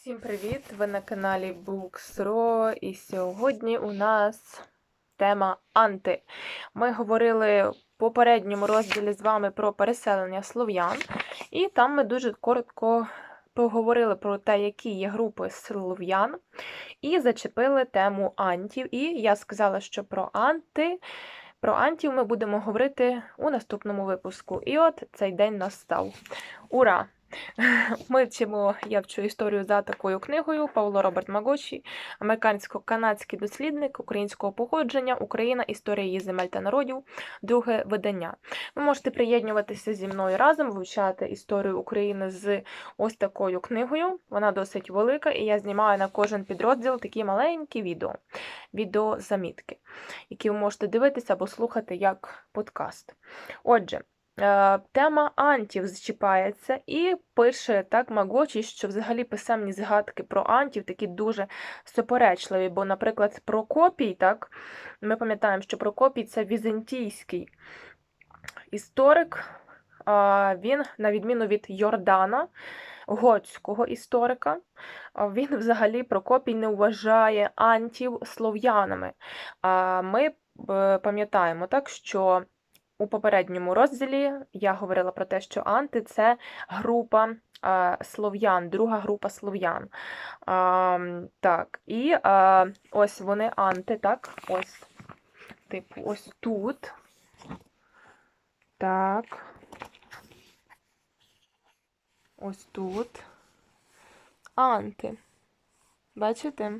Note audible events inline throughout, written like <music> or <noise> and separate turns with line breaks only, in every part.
Всім привіт! Ви на каналі Books.ro і сьогодні у нас тема Анти. Ми говорили в попередньому розділі з вами про переселення слов'ян, і там ми дуже коротко поговорили про те, які є групи слов'ян, і зачепили тему антів. І я сказала, що про анти. Про антів ми будемо говорити у наступному випуску. І от цей день настав. Ура! Ми вчимо, я вчу історію за такою книгою Павло Роберт Магочі, американсько-канадський дослідник українського походження, Україна, історія її земель та народів, друге видання. Ви можете приєднуватися зі мною разом, вивчати історію України з ось такою книгою. Вона досить велика, і я знімаю на кожен підрозділ такі маленькі відео, відеозамітки, які ви можете дивитися або слухати як подкаст. Отже. Е, тема антів зчіпається і пише так Магочі, що взагалі писемні згадки про антів такі дуже суперечливі. Бо, наприклад, Прокопій, так, ми пам'ятаємо, що Прокопій це візантійський історик, він, на відміну від Йордана, готського історика, він взагалі Прокопій не вважає антів слов'янами. Ми е, пам'ятаємо так, що у попередньому розділі я говорила про те, що анти це група слов'ян, друга група слов'ян. Так, і ось вони анти, так, ось, типу, ось тут. Так. Ось тут. Анти. Бачите?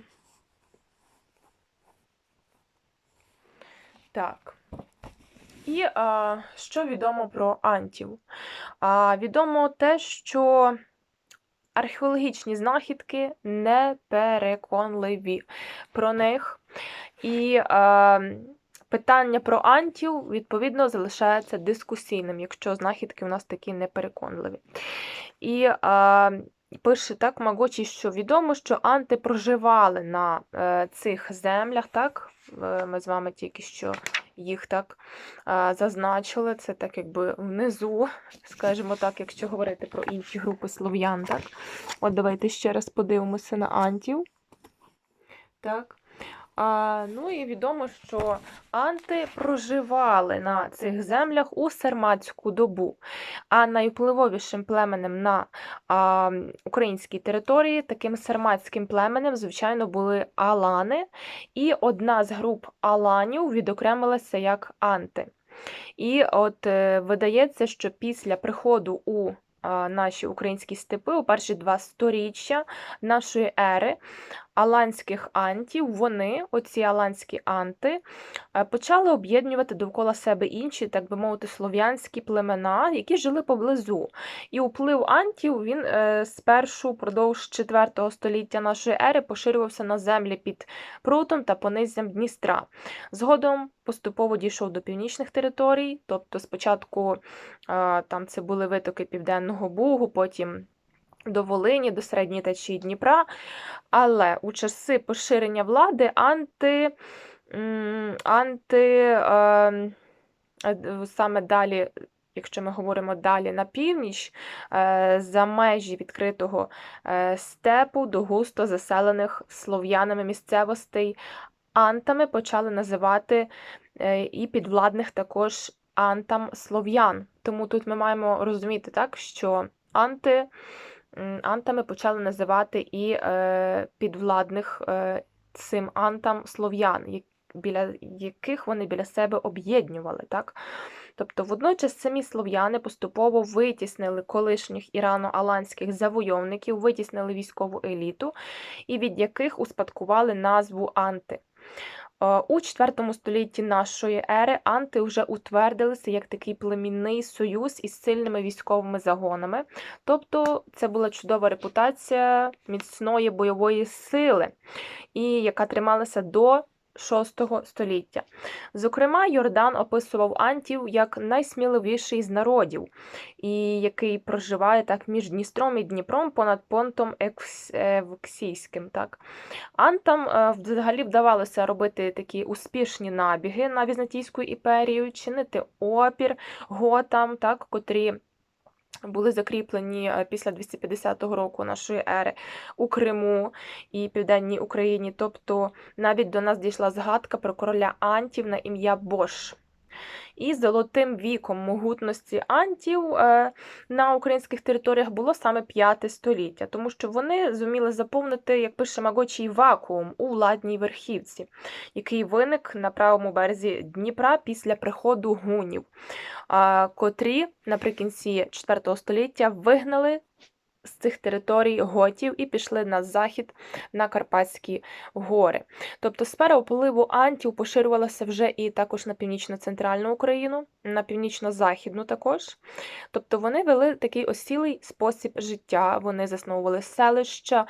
Так. І а, що відомо про антів? А, Відомо те, що археологічні знахідки не переконливі про них. І а, питання про антів, відповідно, залишається дискусійним, якщо знахідки у нас такі непереконливі. І а, Пише так Магочі, що відомо, що анти проживали на е, цих землях, так? Е, ми з вами тільки що їх так зазначили. Це так якби внизу, скажімо так, якщо говорити про інші групи слов'ян. так? От давайте ще раз подивимося на антів. Так. А, Ну і відомо, що анти проживали на цих землях у Сарматську добу, а найвпливовішим племенем на а, українській території, таким сарматським племенем, звичайно, були Алани, і одна з груп Аланів відокремилася як анти. І от е, видається, що після приходу у наші українські степи у перші два сторіччя нашої ери аланських антів, вони, оці аланські анти, е, почали об'єднувати довкола себе інші, так би мовити, слов'янські племена, які жили поблизу. І вплив антів він е, спершу впродовж 4 століття нашої ери поширювався на землі під прутом та понизям Дністра. Згодом поступово дійшов до північних територій, тобто спочатку там це були витоки Південного Бугу, потім до Волині, до середньої течії Дніпра. Але у часи поширення влади анти, анти ем, е, саме далі. Якщо ми говоримо далі на північ, е, за межі відкритого е, степу до густо заселених слов'янами місцевостей, антами почали називати і підвладних також антам слов'ян. Тому тут ми маємо розуміти, так, що анти антами почали називати і е, підвладних е, цим антам слов'ян, біля яких вони біля себе об'єднували. так? Тобто, водночас самі слов'яни поступово витіснили колишніх ірано-аланських завойовників, витіснили військову еліту, і від яких успадкували назву анти. Е, у IV столітті нашої ери анти вже утвердилися як такий племінний союз із сильними військовими загонами. Тобто це була чудова репутація міцної бойової сили, і яка трималася до VI століття. Зокрема, Йордан описував Антів як найсміливіший з народів, і який проживає так між Дністром і Дніпром понад понтом Евксійським. Так. Антам е, взагалі вдавалося робити такі успішні набіги на Візантійську імперію, чинити опір готам, так, котрі були закріплені е, після 250 року нашої ери у Криму і Південній Україні. Тобто навіть до нас дійшла згадка про короля Антів на ім'я Бош. І золотим віком могутності антів е, на українських територіях було саме п'яте століття, тому що вони зуміли заповнити, як пише Магочій, вакуум у владній верхівці, який виник на правому березі Дніпра після приходу гунів, котрі наприкінці IV століття вигнали з цих територій готів і пішли на захід на Карпатські гори. Тобто сфера впливу антів поширювалася вже і також на північно-центральну Україну, на північно-західну також. Тобто вони вели такий осілий спосіб життя, вони засновували селища,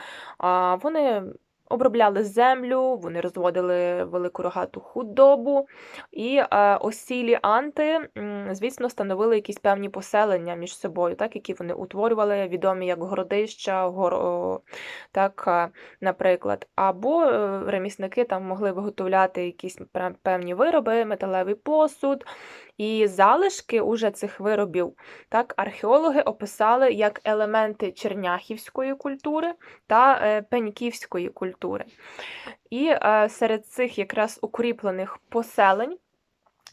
вони обробляли землю, вони розводили велику рогату худобу, і е, осілі анти, звісно, становили якісь певні поселення між собою, так, які вони утворювали, відомі як городища, гор, так, е, наприклад. Або е, ремісники там могли виготовляти якісь певні вироби, металевий посуд. І залишки уже цих виробів так, археологи описали як елементи черняхівської культури та пеньківської культури. І е, серед цих якраз укріплених поселень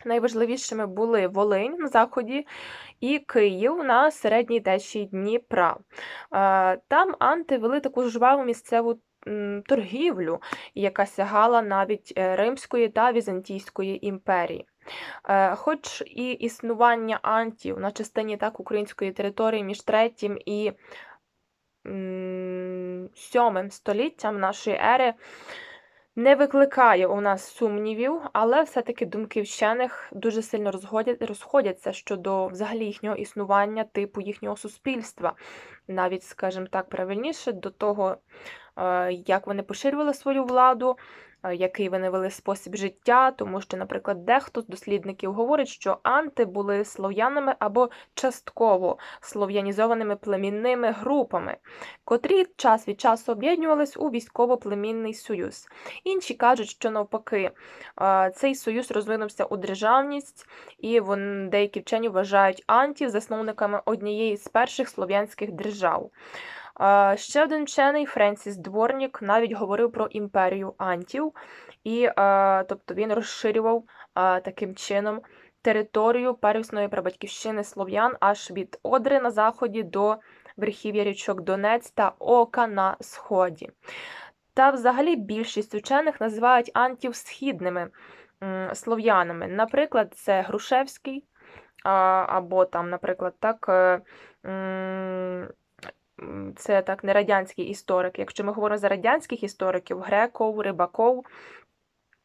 найважливішими були Волинь на заході і Київ на середній течії Дніпра. Е, Там анти вели таку жваву місцеву торгівлю, яка сягала навіть е, Римської та Візантійської імперії. Хоч і існування антів на частині так української території між третім і сьомим століттям нашої ери не викликає у нас сумнівів, але все-таки думки вчених дуже сильно розходяться щодо взагалі їхнього існування, типу їхнього суспільства. Навіть, скажімо так, правильніше до того, е, як вони поширювали свою владу, який вони вели спосіб життя, тому що, наприклад, дехто з дослідників говорить, що анти були слов'янами або частково слов'янізованими племінними групами, котрі час від часу об'єднувались у військово-племінний союз. Інші кажуть, що навпаки, е, цей союз розвинувся у державність, і вон, деякі вчені вважають антів засновниками однієї з перших слов'янських держав. Е, Ще один вчений Френсіс Дворнік навіть говорив про імперію антів, і е, тобто він розширював е, таким чином територію первісної прабатьківщини слов'ян аж від Одри на заході до верхів'я річок Донець та Ока на сході. Та взагалі більшість учених називають антів східними слов'янами. Наприклад, це Грушевський, або там, наприклад, так. Це так не радянський історик. Якщо ми говоримо за радянських істориків, Греков, Рибаков,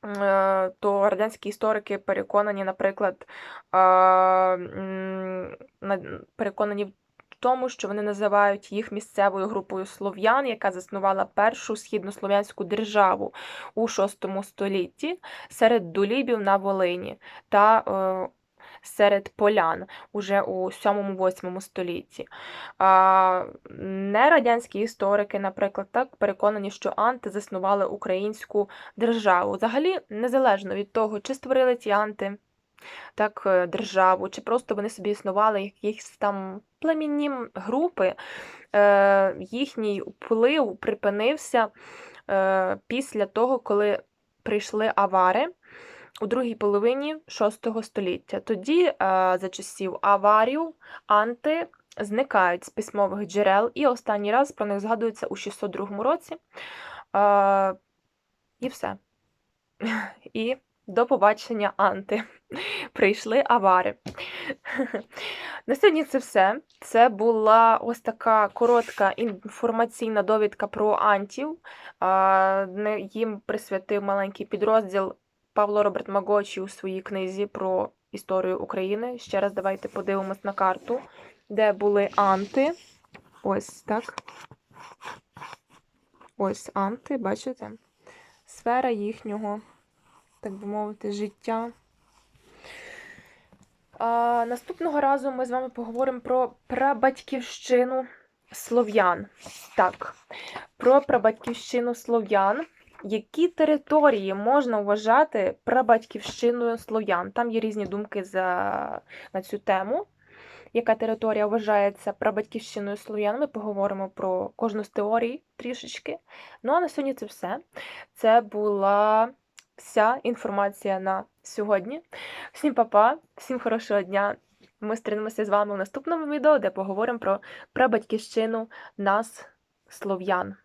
е, то радянські історики переконані, наприклад, переконані в тому, що вони називають їх місцевою групою слов'ян, яка заснувала першу східнослов'янську державу у VI столітті серед дулібів на Волині та е, серед полян уже у 7-8 столітті. А, нерадянські історики, наприклад, так переконані, що анти заснували українську державу. Взагалі, незалежно від того, чи створили ці анти так, е, державу, чи просто вони собі існували якісь там племінні групи, е, їхній вплив припинився е, після того, коли прийшли авари у другій половині VI століття. Тоді, е, за часів аварів, анти зникають з письмових джерел, і останній раз про них згадується у 602 році. Е, і все. <laughs> І до побачення, Анти. <laughs> Прийшли авари. <laughs> На сьогодні це все. Це була ось така коротка інформаційна довідка про антів. Їм присвятив маленький підрозділ Павло Роберт Магочі у своїй книзі про історію України. Ще раз давайте подивимось на карту, де були анти. Ось так. Ось анти, бачите? Сфера їхнього, так би мовити, життя. А, наступного разу ми з вами поговоримо про прабатьківщину слов'ян. Так, про прабатьківщину слов'ян. Які території можна вважати прабатьківщиною слов'ян? Там є різні думки за, на цю тему. яка територія вважається прабатьківщиною слов'ян. Ми поговоримо про кожну з теорій трішечки. Ну а на сьогодні це все. Це була вся інформація на сьогодні. Всім па-па, всім хорошого дня. Ми зустрінемося з вами в наступному відео, де поговоримо про прабатьківщину нас, слов'ян.